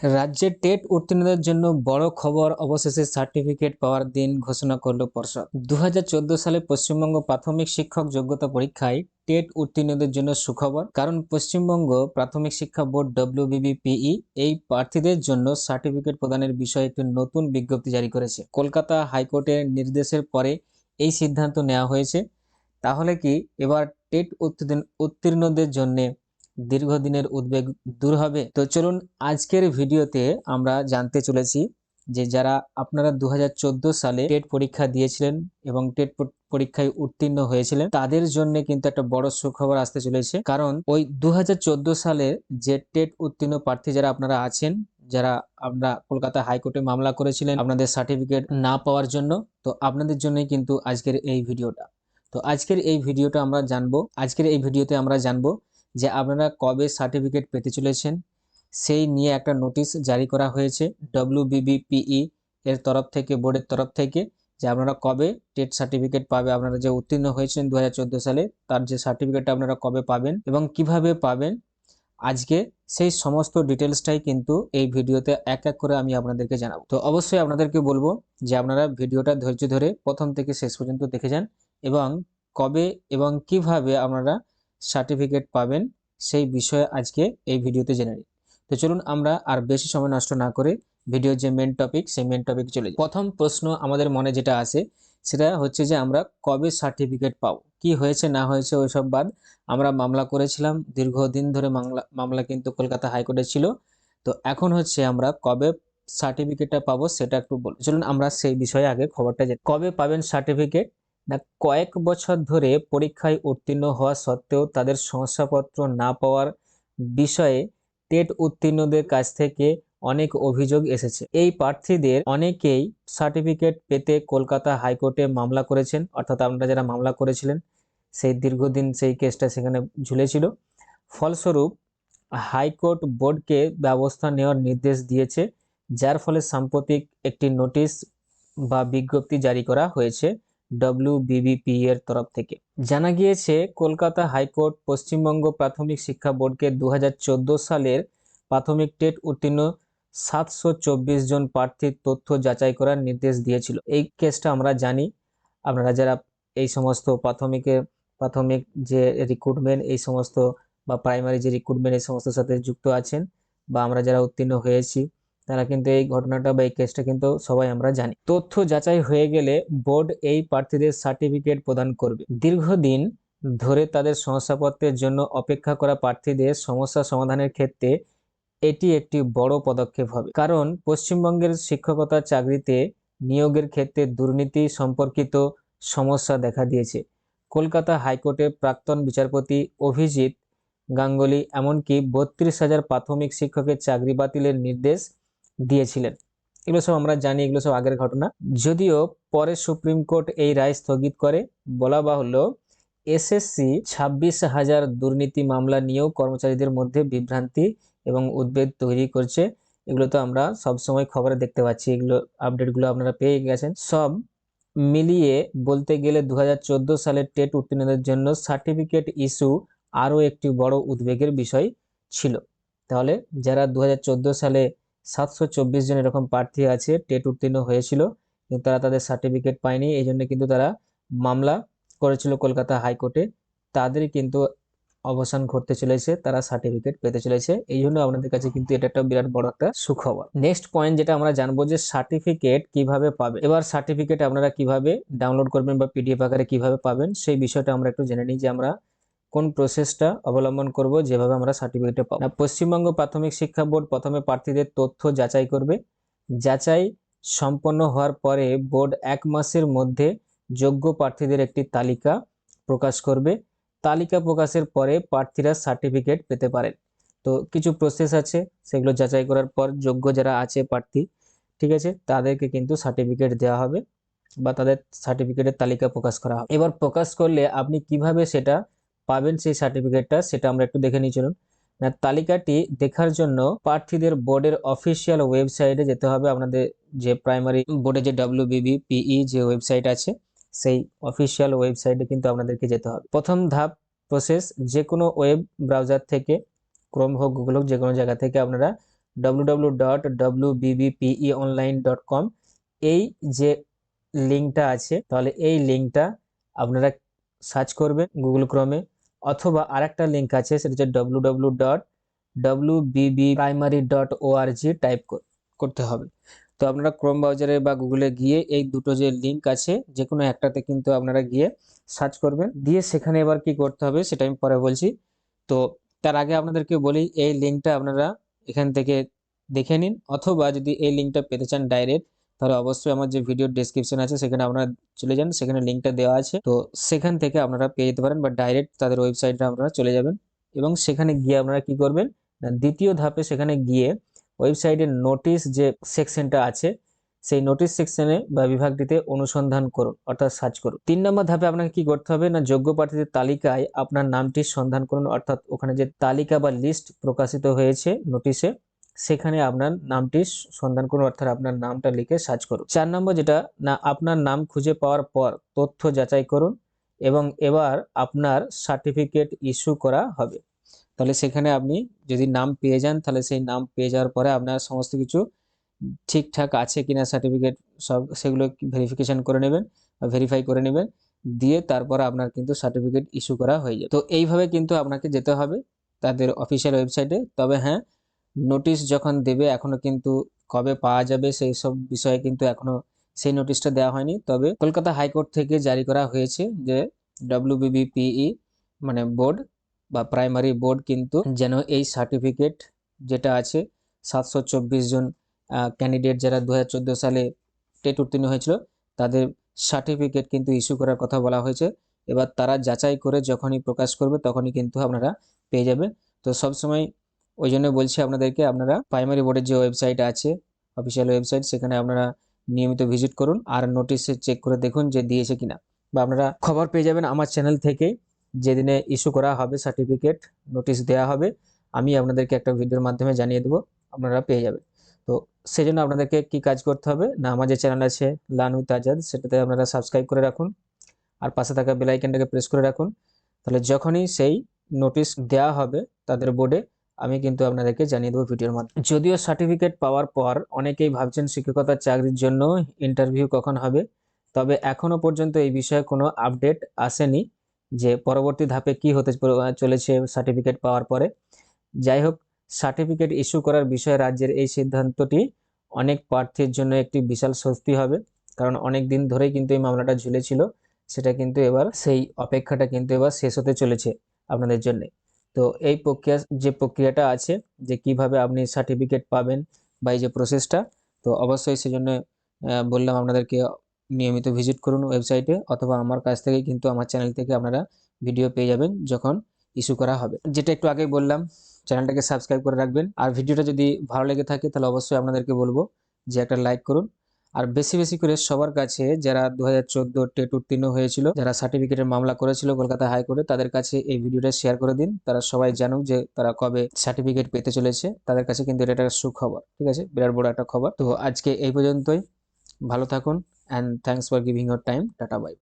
রাজ্যে টেট উত্তীর্ণদের জন্য বড় খবর অবশেষে সার্টিফিকেট পাওয়ার দিন ঘোষণা করল পর্ষদ। দু হাজার চোদ্দ সালে পশ্চিমবঙ্গ প্রাথমিক শিক্ষক যোগ্যতা পরীক্ষায় টেট উত্তীর্ণদের জন্য সুখবর, কারণ পশ্চিমবঙ্গ প্রাথমিক শিক্ষা বোর্ড ডব্লিউবিবিপিই এই প্রার্থীদের জন্য সার্টিফিকেট প্রদানের বিষয়ে একটি নতুন বিজ্ঞপ্তি জারি করেছে। কলকাতা হাইকোর্টের নির্দেশের পরে এই সিদ্ধান্ত নেওয়া হয়েছে। তাহলে কি এবার টেট উত্তীর্ণ, উত্তীর্ণদের জন্য দীর্ঘদিনের উদ্বেগ দূর হবে। তো চলুন আজকের ভিডিওতে আমরা জানতে চলেছি যে যারা আপনারা দু হাজার চোদ্দ সালে টেট পরীক্ষা দিয়েছিলেন এবং টেট পরীক্ষায় উত্তীর্ণ হয়েছিলেন, তাদের জন্য কিন্তু একটা বড় সুখবর আসতে চলেছে। কারণ ওই দু হাজার চোদ্দ সালে যে টেট উত্তীর্ণ প্রার্থী যারা আপনারা আছেন, যারা আমরা কলকাতা হাইকোর্টে মামলা করেছিলেন আপনাদের সার্টিফিকেট না পাওয়ার জন্য, তো আপনাদের জন্যই কিন্তু আজকের এই ভিডিওটা। তো আজকের এই ভিডিওটা আমরা জানব, আজকের এই ভিডিওতে আমরা জানব যে আপনারা কবে সার্টিফিকেট পেতে চলেছেন, সেই নিয়ে একটা নোটিশ জারি করা হয়েছে ডব্লিউবিবিপিই এর তরফ থেকে বোর্ডের তরফ থেকে, যে আপনারা কবে টেট সার্টিফিকেট পাবে, আপনারা যে উত্তীর্ণ হয়েছেন দু হাজার চোদ্দ সালে, তার যে সার্টিফিকেটটা আপনারা কবে পাবেন এবং কীভাবে পাবেন, আজকে সেই সমস্ত ডিটেলসটাই কিন্তু এই ভিডিওতে এক এক করে আমি আপনাদেরকে জানাব। তো অবশ্যই আপনাদেরকে বলব যে আপনারা ভিডিওটা ধৈর্য ধরে প্রথম থেকে শেষ পর্যন্ত দেখে যান এবং কবে এবং কীভাবে আপনারা সার্টিফিকেট পাবেন, সেই বিষয়ে আজকে এই ভিডিওতে জেনে নিই তো চলুন আমরা আর বেশি সময় নষ্ট না করে ভিডিওর যে মেন টপিক সেই মেন টপিক চলে যাই। প্রথম প্রশ্ন আমাদের মনে যেটা আসে সেটা হচ্ছে যে আমরা কবে সার্টিফিকেট পাবো? কি হয়েছে, না হয়েছে, ওইসব বাদ আমরা মামলা করেছিলাম, দীর্ঘদিন ধরে মামলা মামলা কিন্তু কলকাতা হাইকোর্টে ছিল। তো এখন হচ্ছে আমরা কবে সার্টিফিকেটটা পাবো সেটা একটু বল চলুন আমরা সেই বিষয়ে আগে খবরটা জানি কবে পাবেন সার্টিফিকেট না, কয়েক বছর ধরে পরীক্ষায় উত্তীর্ণ হওয়া সত্ত্বেও তাদের শংসাপত্র না পাওয়ার বিষয়ে টেট উত্তীর্ণদের কাছ থেকে অনেক অভিযোগ এসেছে। এই প্রার্থীদের অনেকেই সার্টিফিকেট পেতে কলকাতা হাইকোর্টে মামলা করেছেন, অর্থাৎ আপনারা যারা মামলা করেছিলেন, সেই দীর্ঘদিন সেই কেসটা সেখানে ঝুলেছিল। ফলস্বরূপ, হাইকোর্ট বোর্ডকে ব্যবস্থা নেওয়ার নির্দেশ দিয়েছে, যার ফলে সাম্প্রতিক একটি নোটিশ বা বিজ্ঞপ্তি জারি করা হয়েছে। ডব্লিউবিবিপি এর তরফ থেকে। জানা গিয়েছে, কলকাতা হাইকোর্ট পশ্চিমবঙ্গ প্রাথমিক শিক্ষা বোর্ডকে দু হাজার চোদ্দ সালের প্রাথমিক টেট উত্তীর্ণ সাতশো চব্বিশ জন প্রার্থীর তথ্য যাচাই করার নির্দেশ দিয়েছিল। এই কেসটা আমরা জানি। আপনারা যারা এই সমস্ত প্রাথমিকের প্রাথমিক যে রিক্রুটমেন্ট এই সমস্ত বা প্রাইমারি যে রিক্রুটমেন্ট এই সমস্ত সাথে যুক্ত আছেন বা আমরা যারা উত্তীর্ণ হয়েছি তারা কিন্তু এই ঘটনাটা বা এই কেসটা কিন্তু সবাই আমরা জানি। তথ্য যাচাই হয়ে গেলে বোর্ড এই প্রার্থীদের সার্টিফিকেট প্রদান করবে। দীর্ঘদিন ধরে তাদের শংসাপত্রের জন্য অপেক্ষা করা প্রার্থীদের সমস্যা সমাধানের ক্ষেত্রে এটি একটি বড় পদক্ষেপ হবে। কারণ পশ্চিমবঙ্গের শিক্ষকতা চাকরিতে নিয়োগের ক্ষেত্রে দুর্নীতি সম্পর্কিত সমস্যা দেখা দিয়েছে। কলকাতা হাইকোর্টের প্রাক্তন বিচারপতি অভিজিৎ গাঙ্গুলি এমনকি বত্রিশ হাজার প্রাথমিক শিক্ষকের চাকরি বাতিলের নির্দেশ দিয়েছিলেন। এগুলো সব আমরা জানি, এগুলো সব আগের ঘটনা। যদিও পরে সুপ্রিম কোর্ট এই রায় স্থগিত করে, বলা বাহুল্য, এসএসসি ছাব্বিশ হাজার দুর্নীতি মামলা নিয়েও কর্মচারীদের মধ্যে বিভ্রান্তি এবং উদ্বেগ তৈরি করছে। এগুলো তো আমরা সব সময় খবরে দেখতে পাচ্ছি, এগুলো আপডেটগুলো আপনারা পেয়ে গেছেন। সব মিলিয়ে বলতে গেলে দু সালের টেট উত্তীর্ণদের জন্য সার্টিফিকেট ইস্যু আরও একটি বড় উদ্বেগের বিষয় ছিল। তাহলে যারা দু হাজার চোদ্দ সালে সাতশো চব্বিশ জন এরকম প্রার্থী আছে, টেট উত্তীর্ণ হয়েছিল, কিন্তু তারা তাদের সার্টিফিকেট পায়নি, এই জন্য কিন্তু তারা মামলা করেছিল কলকাতা হাইকোর্টে। তাদের কিন্তু অবসান ঘটতে চলেছে, তারা সার্টিফিকেট পেতে চলেছে, এই জন্য আপনাদের কাছে কিন্তু এটা একটা বিরাট বড় একটা সুখবর। নেক্সট পয়েন্ট যেটা আমরা জানব যে সার্টিফিকেট কীভাবে পাবে। এবার সার্টিফিকেট আপনারা কীভাবে ডাউনলোড করবেন বা পিডিএফ আকারে কীভাবে পাবেন, সেই বিষয়টা আমরা একটু জেনে নিই যে আমরা কোন প্রসেসটা অবলম্বন করব, যেভাবে আমরা সার্টিফিকেটটা পাবো। পশ্চিমবঙ্গ প্রাথমিক শিক্ষা বোর্ড প্রথমে প্রার্থীদের তথ্য যাচাই করবে। যাচাই সম্পন্ন হওয়ার পরে বোর্ড এক মাসের মধ্যে যোগ্য প্রার্থীদের একটি তালিকা প্রকাশ করবে। তালিকা প্রকাশের পরে প্রার্থীরা সার্টিফিকেট পেতে পারেন। তো কিছু প্রসেস আছে, সেগুলো যাচাই করার পর যোগ্য যারা আছে প্রার্থী, ঠিক আছে, তাদেরকে কিন্তু সার্টিফিকেট দেওয়া হবে বা তাদের সার্টিফিকেটের তালিকা প্রকাশ করা হবে। এবার প্রকাশ করলে আপনি কীভাবে সেটা পাবেন সেই সার্টিফিকেটটা সেটা আমরা একটু দেখে নিই, চলুন। না, তালিকাটি দেখার জন্য প্রার্থীদের বোর্ডের অফিসিয়াল ওয়েবসাইটে যেতে হবে। আপনাদের যে প্রাইমারি বোর্ডে যে ডাব্লিউবিবি পিই যে ওয়েবসাইট আছে, সেই অফিসিয়াল ওয়েবসাইটে কিন্তু আপনাদেরকে যেতে হবে। প্রথম ধাপ প্রসেস যে কোনো ওয়েব ব্রাউজার থেকে ক্রোম হোক গুগল হোক যে কোনো জায়গা থেকে আপনারা W dot online dot com এই যে লিঙ্কটা আছে, তাহলে এই লিঙ্কটা আপনারা সার্চ করবেন গুগল ক্রমে অথবা আরেকটা লিঙ্ক আছে, সেটা হচ্ছে W W dot W BB primary dot ORG type করতে হবে। তো আপনারা ক্রোম ব্রাউজারে বা গুগলে গিয়ে এই দুটো যে লিঙ্ক আছে যে কোনো একটাতে কিন্তু আপনারা গিয়ে সার্চ করবেন। দিয়ে সেখানে এবার কি করতে হবে, সেটা আমি পরে বলছি। তো তার আগে আপনাদেরকে বলি, এই লিঙ্কটা আপনারা এখান থেকে দেখে নিন, অথবা যদি এই লিঙ্কটা পেতে চান ডাইরেক্ট তাহলে অবশ্যই আমার যে ভিডিও ডেসক্রিপশন আছে, সেখানে আপনারা চলে যান, সেখানে লিঙ্কটা দেওয়া আছে। তো সেখান থেকে আপনারা পেয়ে যেতে পারেন বা ডাইরেক্ট তাদের ওয়েবসাইটে আপনারা চলে যাবেন এবং সেখানে গিয়ে আপনারা কি করবেন? দ্বিতীয় ধাপে সেখানে গিয়ে ওয়েবসাইটের নোটিশ যে সেকশনটা আছে, সেই নোটিশ সেকশনে বা বিভাগটিতে অনুসন্ধান করুন, অর্থাৎ সার্চ করুন। তিন নম্বর ধাপে আপনাকে কি করতে হবে? না, যোগ্য প্রার্থীদের তালিকায় আপনার নামটি সন্ধান করুন, অর্থাৎ ওখানে যে তালিকা বা লিস্ট প্রকাশিত হয়েছে নোটিশে সেখানে আপনার নামটি সন্ধান করুন, অর্থাৎ আপনার নামটা লিখে সার্চ করুন। চার নম্বর যেটা, না, আপনার নাম খুঁজে পাওয়ার পর তথ্য যাচাই করুন এবং এবার আপনার সার্টিফিকেট ইস্যু করা হবে। তাহলে সেখানে আপনি যদি নাম পেয়ে যান, তাহলে সেই নাম পেয়ে যাওয়ার পরে আপনার সমস্ত কিছু ঠিকঠাক আছে কিনা সার্টিফিকেট, সব সেগুলো ভেরিফিকেশন করে নেবেন বা ভেরিফাই করে নেবেন, দিয়ে তারপর আপনার কিন্তু সার্টিফিকেট ইস্যু করা হয়ে যায় তো এইভাবে কিন্তু আপনাকে যেতে হবে তাদের অফিসিয়াল ওয়েবসাইটে তবে হ্যাঁ নোটিশ যখন দেবে, এখনও কিন্তু কবে পাওয়া যাবে সেই সব বিষয়ে কিন্তু এখনও সেই নোটিশটা দেওয়া হয়নি। তবে কলকাতা হাইকোর্ট থেকে জারি করা হয়েছে যে ডব্লিউবিবিপিই মানে বোর্ড বা প্রাইমারি বোর্ড কিন্তু যেন এই সার্টিফিকেট যেটা আছে সাতশো চব্বিশ জন ক্যান্ডিডেট যারা দু হাজার চোদ্দ সালে টেট উত্তীর্ণ হয়েছিল, তাদের সার্টিফিকেট কিন্তু ইস্যু করার কথা বলা হয়েছে। এবার তারা যাচাই করে যখনই প্রকাশ করবে তখনই কিন্তু আপনারা পেয়ে যাবেন। তো সবসময় ওই জন্য বলছি আপনাদেরকে, আপনারা প্রাইমারি বোর্ডের যে ওয়েবসাইট আছে অফিসিয়াল ওয়েবসাইট সেখানে আপনারা নিয়মিত ভিজিট করুন আর নোটিশে চেক করে দেখুন যে দিয়েছে কিনা। বা আপনারা খবর পেয়ে যাবেন আমার চ্যানেল থেকে, যেদিনে ইস্যু করা হবে সার্টিফিকেট নোটিশ দেওয়া হবে, আমি আপনাদেরকে একটা ভিডিওর মাধ্যমে জানিয়ে দেবো, আপনারা পেয়ে যাবেন। তো সেই জন্য আপনাদেরকে কি কাজ করতে হবে? না, আমার যে চ্যানেল আছে, লান উইথ আজাদ সেটাতে আপনারা সাবস্ক্রাইব করে রাখুন আর পাশে থাকা বেলাইকেনটাকে প্রেস করে রাখুন। তাহলে যখনই সেই নোটিশ দেওয়া হবে তাদের বোর্ডে আমি কিন্তু আপনাদেরকে জানিয়ে দেবো ভিডিওর মাধ্যমে যদিও সার্টিফিকেট পাওয়ার পর অনেকেই ভাবছেন শিক্ষকতার চাকরির জন্য ইন্টারভিউ কখন হবে, তবে এখনও পর্যন্ত এই বিষয়ে কোনো আপডেট আসেনি যে পরবর্তী ধাপে কি হতে চলেছে সার্টিফিকেট পাওয়ার পরে। যাই হোক সার্টিফিকেট ইস্যু করার বিষয়ে রাজ্যের এই সিদ্ধান্তটি অনেক প্রার্থীর জন্য একটি বিশাল স্বস্তি হবে, কারণ অনেক দিন ধরেই কিন্তু এই মামলাটা ঝুলেছিল, সেটা কিন্তু এবার সেই অপেক্ষাটা কিন্তু এবার শেষ হতে চলেছে আপনাদের জন্য। তো এই প্রক্রিয়া, যে প্রক্রিয়াটা আছে, যে কীভাবে আপনি সার্টিফিকেট পাবেন বা এই যে প্রসেসটা তো অবশ্যই সেজন্য বললাম আপনাদেরকে নিয়মিত ভিজিট করুন ওয়েবসাইটে অথবা আমার কাছ থেকে কিন্তু আমার চ্যানেল থেকে আপনারা ভিডিও পেয়ে যাবেন যখন ইস্যু করা হবে। যেটা একটু আগে বললাম চ্যানেলটাকে সাবস্ক্রাইব করে রাখবেন। আর ভিডিওটা যদি ভালো লেগে থাকে তাহলে অবশ্যই আপনাদেরকে বলব যে একটা লাইক করুন। আর বেশি বেশি করে সবার কাছে যারা দু হাজার চোদ্দ টেট উত্তীর্ণ হয়েছিল, যারা সার্টিফিকেটের মামলা করেছিল কলকাতা হাইকোর্টে, তাদের কাছে এই ভিডিওটা শেয়ার করে দিন। তারা সবাই জানুক যে তারা কবে সার্টিফিকেট পেতে চলেছে। তাদের কাছে কিন্তু এটা একটা সুখবর, ঠিক আছে? বিরাট বড় একটা খবর। তো আজকে এই পর্যন্তই। ভালো থাকুন and thanks for giving your time tata bye